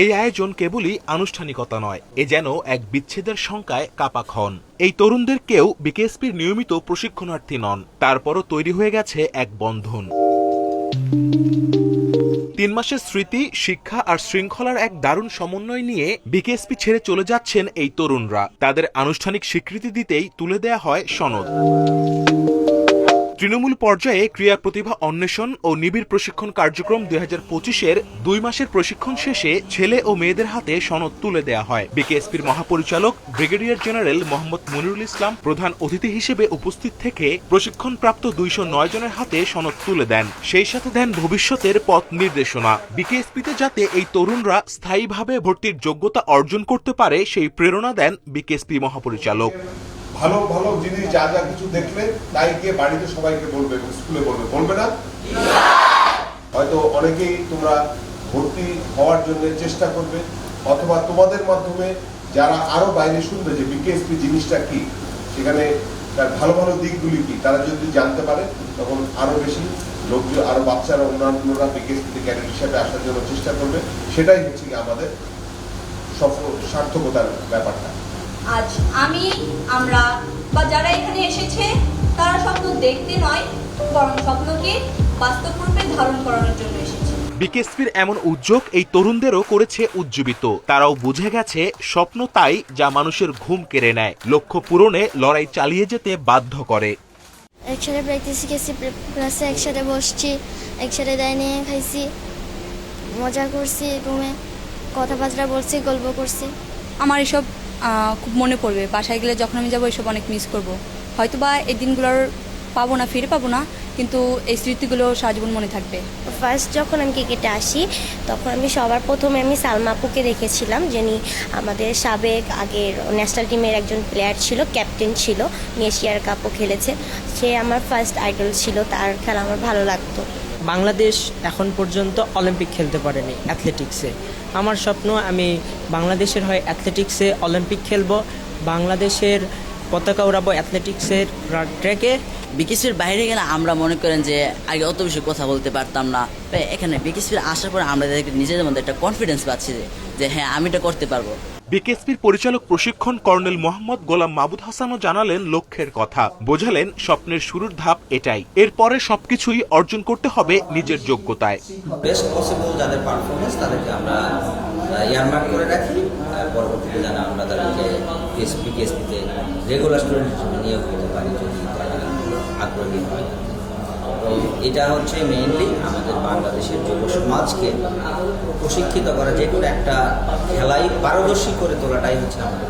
এই আয়োজন কেবলই আনুষ্ঠানিকতা নয়, এ যেন এক বিচ্ছেদের শঙ্কায় কাপা খন এই তরুণদের কেউ বিকেএসপির নিয়মিত প্রশিক্ষণার্থী নন, তারপরও তৈরি হয়ে গেছে এক বন্ধন। তিন মাসের স্মৃতি, শিক্ষা আর শৃঙ্খলার এক দারুণ সমন্বয় নিয়ে বিকেএসপি ছেড়ে চলে যাচ্ছেন এই তরুণরা। তাদের আনুষ্ঠানিক স্বীকৃতি দিতেই তুলে দেয়া হয় সনদ। তৃণমূল পর্যায়ে ক্রিয়া প্রতিভা অন্বেষণ ও নিবিড় প্রশিক্ষণ কার্যক্রম দুই হাজার পঁচিশের দুই মাসের প্রশিক্ষণ শেষে ছেলে ও মেয়েদের হাতে সনদ তুলে দেয়া হয়। বিকেএসপির মহাপরিচালক ব্রিগেডিয়ার জেনারেল মোহাম্মদ মনিরুল ইসলাম প্রধান অতিথি হিসেবে উপস্থিত থেকে প্রশিক্ষণপ্রাপ্ত দুইশো নয় জনের হাতে সনদ তুলে দেন। সেই সাথে দেন ভবিষ্যতের পথ নির্দেশনা। বিকেএসপিতে যাতে এই তরুণরা স্থায়ীভাবে ভর্তির যোগ্যতা অর্জন করতে পারে, সেই প্রেরণা দেন বিকেএসপি মহাপরিচালক। ভালো ভালো জিনিস, যা যা কিছু দেখলে তাই গিয়ে বাড়িতে সবাইকে বলবে স্কুলে বলবে। বলবে না? হয়তো অনেকেই তোমরা ভর্তি হওয়ার জন্য চেষ্টা করবে, অথবা তোমাদের মাধ্যমে যারা আরও বাইরে শুনবে যে বিকেএসপি জিনিসটা কি, সেখানে তার ভালো ভালো দিকগুলি কি, তারা যদি জানতে পারে, তখন আরও বেশি লোকজন, আরও বাচ্চারা, অন্যান্যরা বিকেএসপিতে ক্যাডেট হিসাবে আসার জন্য চেষ্টা করবে। সেটাই হচ্ছে আমাদের সফল সার্থকতার ব্যাপারটা। আজ আমি আমরা বা যারা এখানে এসেছে তারা স্বপ্ন দেখতে নয় বরং স্বপ্নকে বাস্তব রূপে ধারণ করানোর জন্য এসেছে। বিকেএসপির এমন উদ্যোগ এই তরুণদেরও করেছে উজ্জীবিত। তারাও বুঝে গেছে স্বপ্ন তাই যা মানুষের ঘুম কেড়ে নেয়। লক্ষ্য পূরণে লড়াই চালিয়ে যেতে বাধ্য করে। একসাথে প্র্যাকটিস শিখেছি ক্লাসে একসাথে বসছি একসাথে ডাইনিং খাইছি মজা করছি রুমে কথাবার্তা বলছি গল্প করছি। আমার এসব খুব মনে পড়বে। বাসায় গেলে যখন আমি যাব এসব অনেক মিস করব। হয়তো বা এই দিনগুলোর পাবো না ফিরে পাবো না কিন্তু এই স্মৃতিগুলো সারা জীবন মনে থাকবে। ফার্স্ট যখন আমি ক্রিকেটে আসি তখন আমি সবার প্রথমে আমি সালমা আপুকে দেখেছিলাম যিনি আমাদের সাবেক আগের ন্যাশনাল টিমের একজন প্লেয়ার ছিল ক্যাপ্টেন ছিল এশিয়ার কাপও খেলেছে। সে আমার ফার্স্ট আইডল ছিল তার খেলা আমার ভালো লাগতো। বাংলাদেশ এখন পর্যন্ত অলিম্পিক খেলতে পারেনি অ্যাথলেটিক্সে আমার স্বপ্ন আমি বাংলাদেশের হয় অ্যাথলেটিক্সে অলিম্পিক খেলব, বাংলাদেশের পতাকা উড়াবো অ্যাথলেটিক্সের ট্র্যাকে বিকেসির বাইরে গেলে আমরা মনে করেন যে আগে অত বেশি কথা বলতে পারতাম না। এখানে বিকেসির আসার পরে আমরা নিজেদের মধ্যে একটা কনফিডেন্স পাচ্ছি যে হ্যাঁ আমি এটা করতে পারব। বিকেএসপির পরিচালক প্রশিক্ষণ কর্নেল মোহাম্মদ গোলাম মাবুদ হাসানও জানালেন লক্ষ্যের কথা। বোঝালেন, স্বপ্নের শুরুর ধাপ এটাই। এরপরে সবকিছুই অর্জন করতে হবে নিজের যোগ্যতায়। বেস্ট পসিবল যাদের পারফরমেন্স তাদেরকে আমরা ইয়ারমার্ক করে রাখি। পরবর্তীতে যেন আমরা তাদেরকে রেগুলার স্টুডেন্ট নিয়োগ দিতে পারি যদি আগ্রহী হয়। এটা হচ্ছে মেইনলি আমাদের বাংলাদেশের যুব সমাজকে প্রশিক্ষিত করা যে কোনো একটা খেলাই পারদর্শী করে তোলাটাই হচ্ছে আমাদের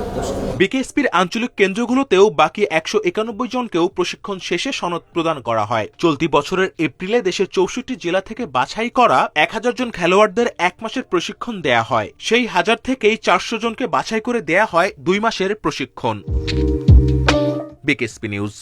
বিকেএসপির আঞ্চলিক কেন্দ্রগুলোতেও বাকি একশো একানব্বই জনকেও প্রশিক্ষণ শেষে সনদ প্রদান করা হয়। চলতি বছরের এপ্রিলে দেশের চৌষট্টি জেলা থেকে বাছাই করা এক হাজার জন খেলোয়াড়দের এক মাসের প্রশিক্ষণ দেয়া হয়। সেই হাজার থেকেই চারশো জনকে বাছাই করে দেয়া হয় দুই মাসের প্রশিক্ষণ। বিকেএসপি নিউজ।